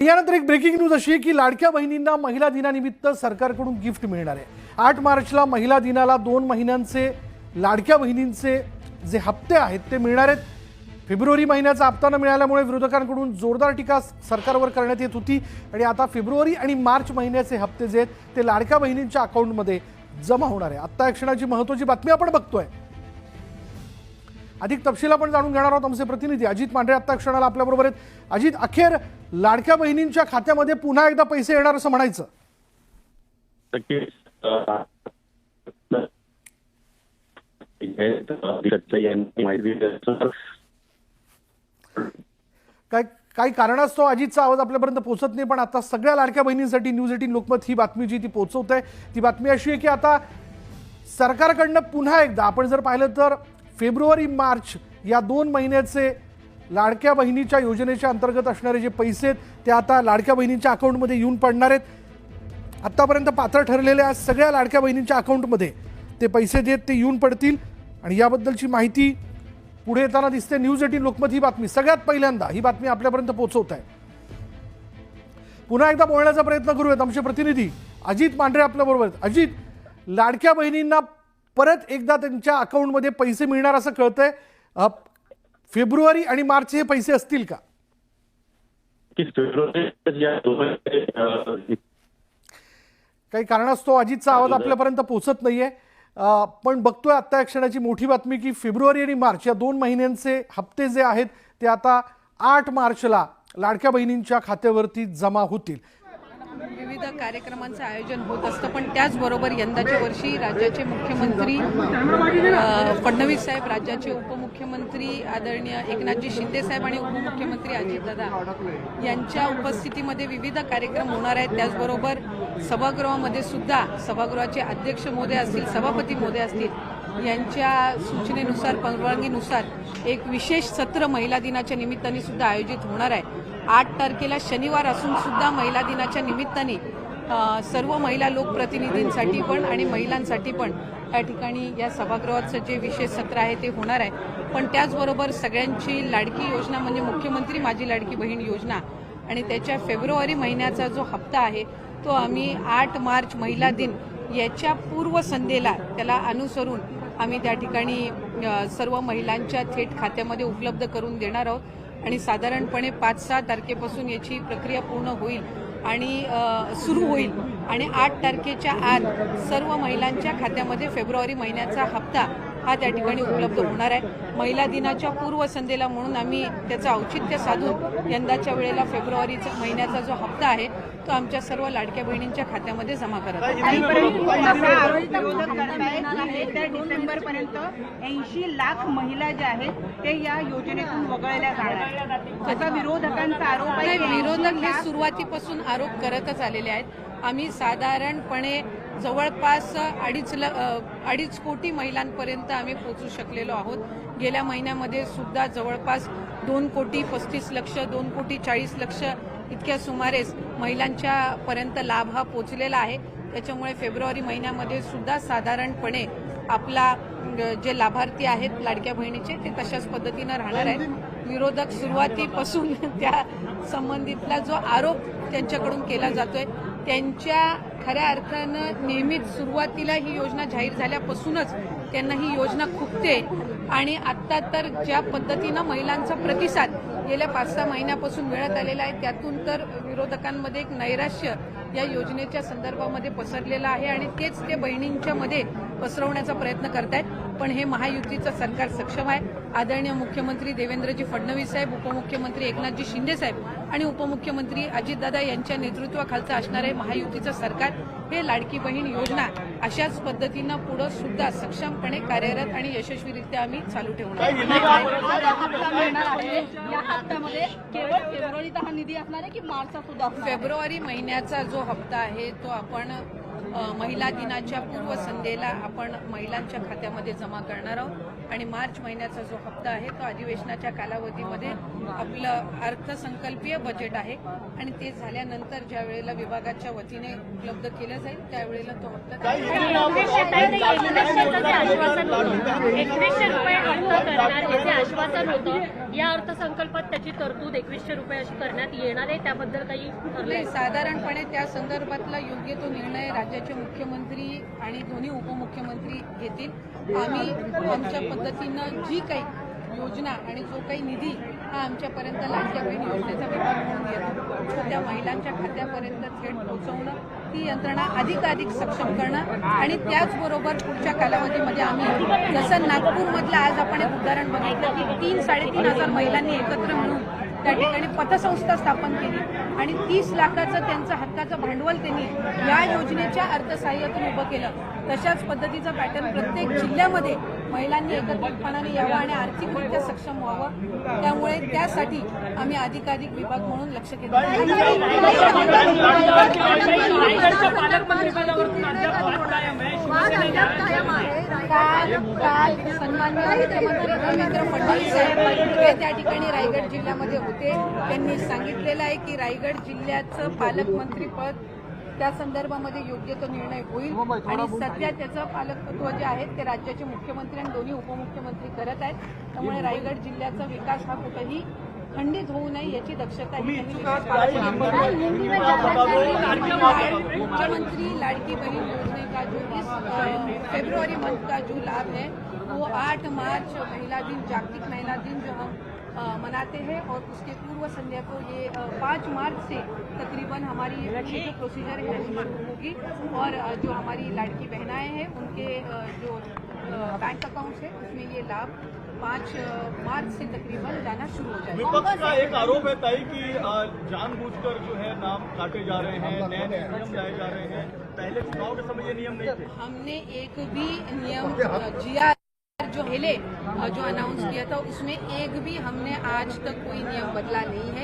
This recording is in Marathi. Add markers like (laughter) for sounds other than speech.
यानंतर एक ब्रेकिंग न्यूज अशी आहे की लाडक्या बहिणींना महिला दिनानिमित्त सरकारकडून गिफ्ट मिळणार आहे. आठ मार्चला महिला दिनाला दोन महिन्यांचे लाडक्या बहिणींचे जे हप्ते आहेत ते मिळणार आहेत. फेब्रुवारी महिन्याचा हप्ता न मिळाल्यामुळे विरोधकांकडून जोरदार टीका सरकारवर करण्यात येत होती आणि आता फेब्रुवारी आणि मार्च महिन्याचे हप्ते जे आहेत ते लाडक्या बहिणींच्या अकाउंटमध्ये जमा होणार आहे. आत्ता या क्षणाची महत्वाची बातमी आपण बघतोय. अधिक तपशील आपण जाणून घेणार आहोत आमचे प्रतिनिधी. अजित मांढरे आत्ता क्षणाला आपल्याबरोबर आहेत. अजित अखेर लाडक्या बहिणींच्या खात्यामध्ये पुन्हा एकदा पैसे येणार असं म्हणायचं. काय काही कारणास्तव अजितचा आवाज आपल्यापर्यंत पोहोचत नाही पण आता सगळ्या लाडक्या बहिणींसाठी न्यूज एटीन लोकमत ही बातमी जी ती पोहोचवत आहे ती बातमी अशी आहे की आता सरकारकडनं पुन्हा एकदा आपण जर पाहिलं तर फेब्रुवारी मार्च या दोन महिन्याचे लाडक्या बहिणीच्या योजनेच्या अंतर्गत असणारे जे पैसे आहेत ते आता लाडक्या बहिणींच्या अकाउंटमध्ये येऊन पडणार आहेत. आत्तापर्यंत पात्र ठरलेल्या सगळ्या लाडक्या बहिणींच्या अकाउंटमध्ये ते पैसे जे ते येऊन पडतील. आणि याबद्दलची माहिती पुढे येताना दिसते. न्यूज एटीन लोकमत ही बातमी. सगळ्यात पहिल्यांदा ही बातमी आपल्यापर्यंत पोहोचवत आहे. पुन्हा एकदा बोलण्याचा प्रयत्न करूयात आमचे प्रतिनिधी. अजित मांढरे आपल्याबरोबर आहेत. अजित लाडक्या बहिणींना परत एकदा त्यांच्या अकाउंटमध्ये पैसे मिळणार असं कळतंय. फेब्रुवारी आणि मार्च हे पैसे असतील का? काही कारणास्तव अजितचा आवाज आपल्यापर्यंत पोहोचत नाहीये. पण बघतोय आता या क्षणाची मोठी बातमी की फेब्रुवारी आणि मार्च या दोन महिन्यांचे हप्ते जे आहेत ते आता आठ मार्चला लाडक्या बहिणींच्या खात्यावरती जमा होतील. विविध कार्यक्रमांचं आयोजन होत असतं पण त्याचबरोबर यंदाच्या वर्षी राज्याचे मुख्यमंत्री फडणवीस साहेब राज्याचे उपमुख्यमंत्री आदरणीय एकनाथजी शिंदे साहेब आणि उपमुख्यमंत्री अजितदादा यांच्या उपस्थितीमध्ये विविध कार्यक्रम होणार आहेत. त्याचबरोबर सभागृहामध्ये सुद्धा सभागृहाचे अध्यक्ष मोदे असतील सभापती मोदे असतील यांच्या सूचनेनुसार परवानगीनुसार एक विशेष सत्र महिला दिनाच्या निमित्ताने सुद्धा आयोजित होणार आहे. आठ तारखेला शनिवार असून सुद्धा महिला दिनाच्या निमित्ताने सर्व महिला लोकप्रतिनिधींसाठी पण आणि महिलांसाठी पण या ठिकाणी या सभागृहाचं जे विशेष सत्र आहे ते होणार आहे. पण त्याचबरोबर सगळ्यांची लाडकी योजना म्हणजे मुख्यमंत्री माझी लाडकी बहीण योजना आणि त्याच्या फेब्रुवारी महिन्याचा जो हप्ता आहे तो आम्ही आठ मार्च महिला दिन याच्या पूर्वसंध्येला त्याला अनुसरून आम्ही त्या ठिकाणी सर्व महिलांच्या थेट खात्यामध्ये उपलब्ध करून देणार आहोत. आणि साधारणपणे पाच सहा तारखेपासून याची प्रक्रिया पूर्ण होईल आणि सुरू होईल. आणि आठ तारखेच्या आत सर्व महिलांच्या खात्यामध्ये फेब्रुवारी महिन्याचा हप्ता हा त्या ठिकाणी उपलब्ध होणार आहे. महिला दिनाच्या पूर्वसंध्येला म्हणून आम्ही त्याचं औचित्य साधून यंदाच्या वेळेला फेब्रुवारीचा महिन्याचा जो हप्ता आहे तो आमच्या सर्व लाडक्या बहिणींच्या खात्यामध्ये जमा करत पर्यंत ऐंशी लाख महिला ज्या आहेत ते या योजनेतून वगळल्या जाणार असा विरोधकांचा आरोप आहे विरोधक 80 हे सुरुवातीपासून आरोप करतच आलेले आहेत. आम्ही साधारणपणे जवळपास अडीच ल अडीच कोटी महिलांपर्यंत आम्ही पोचू शकलेलो आहोत. गेल्या महिन्यामध्ये सुद्धा जवळपास दोन कोटी पस्तीस लक्ष दोन कोटी चाळीस लक्ष इतक्या सुमारेस महिलांच्या पर्यंत लाभ हा पोचलेला आहे. त्याच्यामुळे फेब्रुवारी महिन्यामध्ये सुद्धा साधारणपणे आपला जे लाभार्थी आहेत लाडक्या बहिणीचे ते तशाच पद्धतीनं राहणार आहेत. विरोधक सुरुवातीपासून (laughs) त्या संबंधितला जो आरोप त्यांच्याकडून केला जातोय त्यांच्या खऱ्या अर्थानं नेहमीच सुरुवातीला ही योजना जाहीर झाल्यापासूनच त्यांना ही योजना खुपते. आणि आत्ता तर ज्या पद्धतीनं महिलांचा प्रतिसाद गेल्या पाच सहा महिन्यापासून मिळत आलेला आहे त्यातून तर विरोधकांमध्ये एक नैराश्य या योजनेच्या संदर्भामध्ये पसरलेलं आहे. आणि तेच ते बहिणींच्या मध्ये पसरवण्याचा प्रयत्न करतायत पण हे महायुतीचं सरकार सक्षम आहे. आदरणीय मुख्यमंत्री देवेंद्रजी फडणवीस साहेब उपमुख्यमंत्री एकनाथजी शिंदे साहेब आणि उपमुख्यमंत्री अजितदादा यांच्या नेतृत्वाखालचं असणारे महायुतीचं सरकार. हे लाडकी बहीण योजना अशाच पद्धतीनं पुढं सुद्धा सक्षमपणे कार्यरत आणि यशस्वीरित्या आम्ही चालू ठेवणार आहोत. फेब्रुवारी महिन्याचा जो हप्ता आहे तो आपण महिला दिनाच्या पूर्वसंध्येला आपण महिलांच्या खात्यामध्ये जमा करणार आहोत. आणि मार्च महिन्याचा जो हप्ता आहे तो अधिवेशनाच्या कालावधीमध्ये आपलं अर्थसंकल्पीय बजेट आहे. आणि ते झाल्यानंतर ज्या वेळेला विभागाच्या वतीने उपलब्ध केलं जाईल त्यावेळेला तो हप्ता एकवीसशे रुपये अर्थ करणार याचे आश्वासन होतं या अर्थसंकल्पात त्याची तरतूद एकवीसशे रुपये अशी करण्यात येणार आहे. त्याबद्दल काही साधारणपणे त्या संदर्भातला योग्य तो निर्णय राज्याचे मुख्यमंत्री आणि दोन्ही उपमुख्यमंत्री घेतील. आम्ही आमच्या पद्धतीनं जी काही योजना आणि जो काही निधी हा आमच्यापर्यंत लाडक्या बहीण योजनेचा विभाग म्हणून येतो. तो त्या महिलांच्या खात्यापर्यंत थेट पोहोचवणं ती यंत्रणा अधिकाधिक सक्षम करणं आणि त्याचबरोबर पुढच्या कालावधीमध्ये आम्ही जसं नागपूरमधलं आज आपण एक उदाहरण बघितलं की तीन साडेतीन हजार महिलांनी एकत्र मिळून त्या ठिकाणी पतसंस्था स्थापन केली. आणि तीस लाखाचं त्यांचं हक्काचं भांडवल त्यांनी या योजनेच्या अर्थसहाय्यातून उभं केलं. तशाच पद्धतीचं पॅटर्न प्रत्येक जिल्ह्यामध्ये महिलांनी एकत्रितपणाने यावं आणि आर्थिकरित्या सक्षम व्हावं त्यामुळे त्यासाठी आम्ही अधिकाधिक विभाग म्हणून लक्ष काल काल सन्मान्य मुख्यमंत्री देवेंद्र फडणवीस हे त्या ठिकाणी रायगड जिल्ह्यामध्ये होते त्यांनी सांगितलेलं आहे की रायगड जिल्ह्याचं पालकमंत्रीपद त्या संदर्भामध्ये योग्य तो निर्णय होईल. आणि सध्या त्याचं पालकत्व जे आहे ते राज्याचे मुख्यमंत्री आणि दोन्ही उपमुख्यमंत्री करत आहेत. त्यामुळे रायगड जिल्ह्याचा विकास हा कुठेही खंडित होऊ नये याची दक्षता ही. मुख्यमंत्री लाड़की बहन योजना का जो इस अ, फरवरी मंथ का जो लाभ है वो 8 मार्च महिला दिन जागतिक महिला दिन जो हम मनाते हैं और उसके पूर्व संध्या को ये 5 मार्च से तकरीबन हमारी ये जो प्रोसीजर है वो शुरू होगी। और जो हमारी लाड़की बहनाएँ हैं उनके जो बैंक अकाउंट है उसमें ये लाभ पाँच मार्च से तकरीबन जाना शुरू हो जाएगा। विपक्ष का एक आरोप है ताई कि जानबूझकर जो है नाम काटे जा रहे हैं नए नए नियम लाए जा रहे हैं। पहले चुनाव के समय ये नियम नहीं थे। हमने एक भी नियम जिया जो पहले जो अनाउंस किया था उसमें एक भी हमने आज तक कोई नियम बदला नहीं है।